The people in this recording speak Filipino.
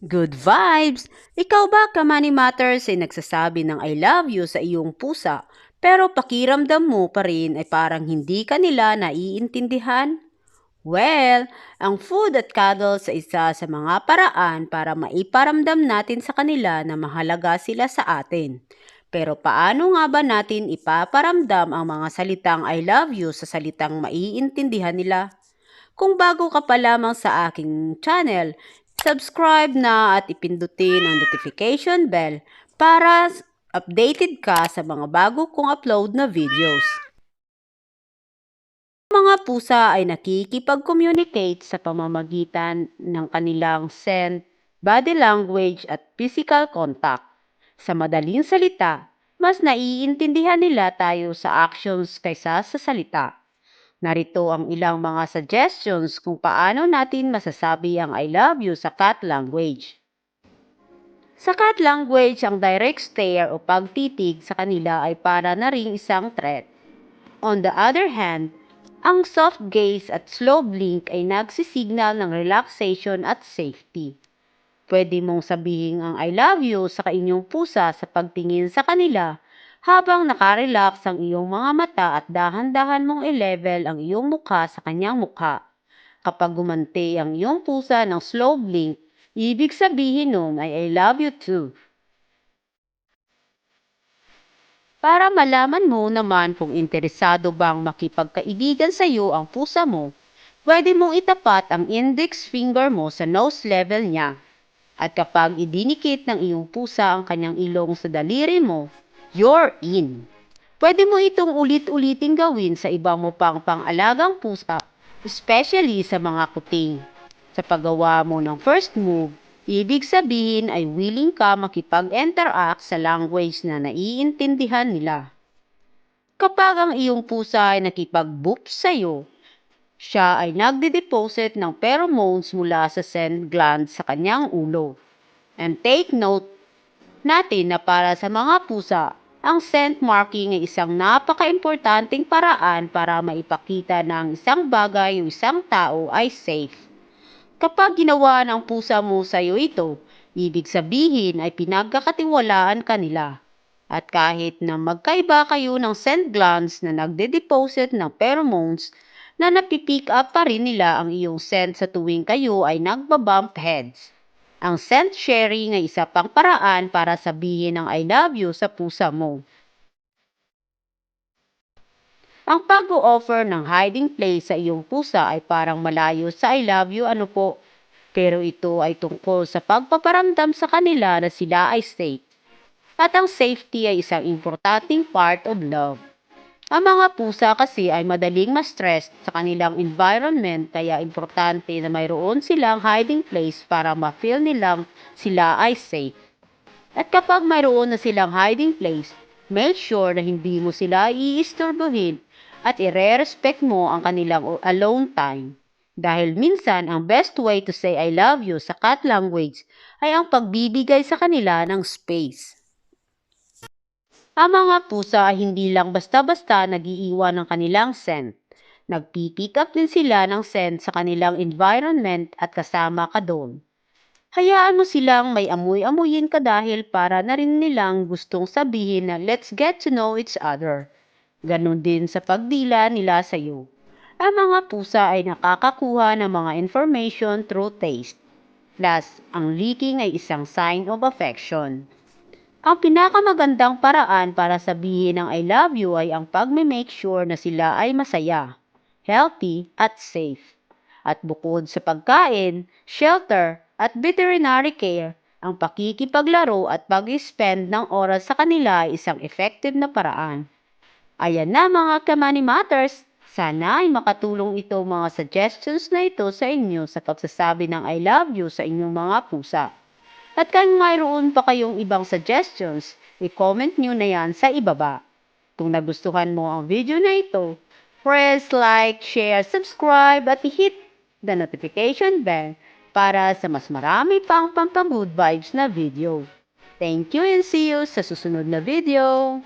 Good vibes! Ikaw ba, Kamani Matters, ay nagsasabi ng I love you sa iyong pusa, pero pakiramdam mo pa rin ay parang hindi ka nila naiintindihan? Well, ang food at cuddles ay isa sa mga paraan para maiparamdam natin sa kanila na mahalaga sila sa atin. Pero paano nga ba natin ipaparamdam ang mga salitang I love you sa salitang maiintindihan nila? Kung bago ka pa lamang sa aking channel, subscribe na at ipindutin ang notification bell para updated ka sa mga bago kong upload na videos. Mga pusa ay nakikipag-communicate sa pamamagitan ng kanilang scent, body language at physical contact. Sa madaling salita, mas naiintindihan nila tayo sa actions kaysa sa salita. Narito ang ilang mga suggestions kung paano natin masasabi ang I love you sa cat language. Sa cat language, ang direct stare o pagtitig sa kanila ay para na ring isang threat. On the other hand, ang soft gaze at slow blink ay nagsisignal ng relaxation at safety. Pwede mong sabihin ang I love you sa inyong pusa sa pagtingin sa kanila habang nakarelax ang iyong mga mata at dahan-dahan mong i-level ang iyong mukha sa kanyang mukha. Kapag gumanti ang iyong pusa ng slow blink, ibig sabihin nun ay I love you too. Para malaman mo naman kung interesado bang makipagkaibigan sa iyo ang pusa mo, pwede mong itapat ang index finger mo sa nose level niya. At kapag idinikit ng iyong pusa ang kanyang ilong sa daliri mo, you're in. Pwede mo itong ulit-uliting gawin sa iba mo pang pang-alagang pusa, especially sa mga kuting. Sa paggawa mo ng first move, ibig sabihin ay willing ka makipag-interact sa language na naiintindihan nila. Kapag ang iyong pusa ay nakipag-boop sa iyo, siya ay nagde-deposit ng pheromones mula sa scent gland sa kanyang ulo. And take note natin na para sa mga pusa, ang scent marking ay isang napaka-importanting paraan para maipakita ang isang bagay o isang tao ay safe. Kapag ginawa ng pusa mo sa iyo ito, ibig sabihin ay pinagkakatiwalaan ka nila. At kahit na magkaiba kayo ng scent glands na nagde-deposit ng pheromones, na napipick up pa rin nila ang iyong scent sa tuwing kayo ay nagbabump heads. Ang scent sharing ay isa pang paraan para sabihin ng I love you sa pusa mo. Ang pag-offer ng hiding place sa iyong pusa ay parang malayo sa I love you ano po. Pero ito ay tungkol sa pagpaparamdam sa kanila na sila ay safe. At ang safety ay isang importanteng part of love. Ang mga pusa kasi ay madaling ma-stress sa kanilang environment kaya importante na mayroon silang hiding place para ma-feel nilang sila ay safe. At kapag mayroon na silang hiding place, make sure na hindi mo sila iistorbohin at ire-respect mo ang kanilang alone time. Dahil minsan ang best way to say I love you sa cat language ay ang pagbibigay sa kanila ng space. Ang mga pusa ay hindi lang basta-basta nagiiwan ng kanilang scent. Nagpipick up din sila ng scent sa kanilang environment at kasama ka doon. Hayaan mo silang may amoy-amuyin ka dahil para na rin nilang gustong sabihin na let's get to know each other. Ganon din sa pagdila nila sa iyo. Ang mga pusa ay nakakakuha ng mga information through taste. Plus, ang licking ay isang sign of affection. Ang pinakamagandang paraan para sabihin ng I love you ay ang pagme-make sure na sila ay masaya, healthy at safe. At bukod sa pagkain, shelter at veterinary care, ang pakikipaglaro at pag-spend ng oras sa kanila ay isang effective na paraan. Ayan na mga Kamani Matters! Sana ay makatulong ito mga suggestions na ito sa inyo sa pagsasabi ng I love you sa inyong mga pusa. At kung mayroon pa kayong ibang suggestions, i-comment nyo na yan sa ibaba. Kung nagustuhan mo ang video na ito, press like, share, subscribe at hit the notification bell para sa mas marami pang pampamood vibes na video. Thank you and see you sa susunod na video.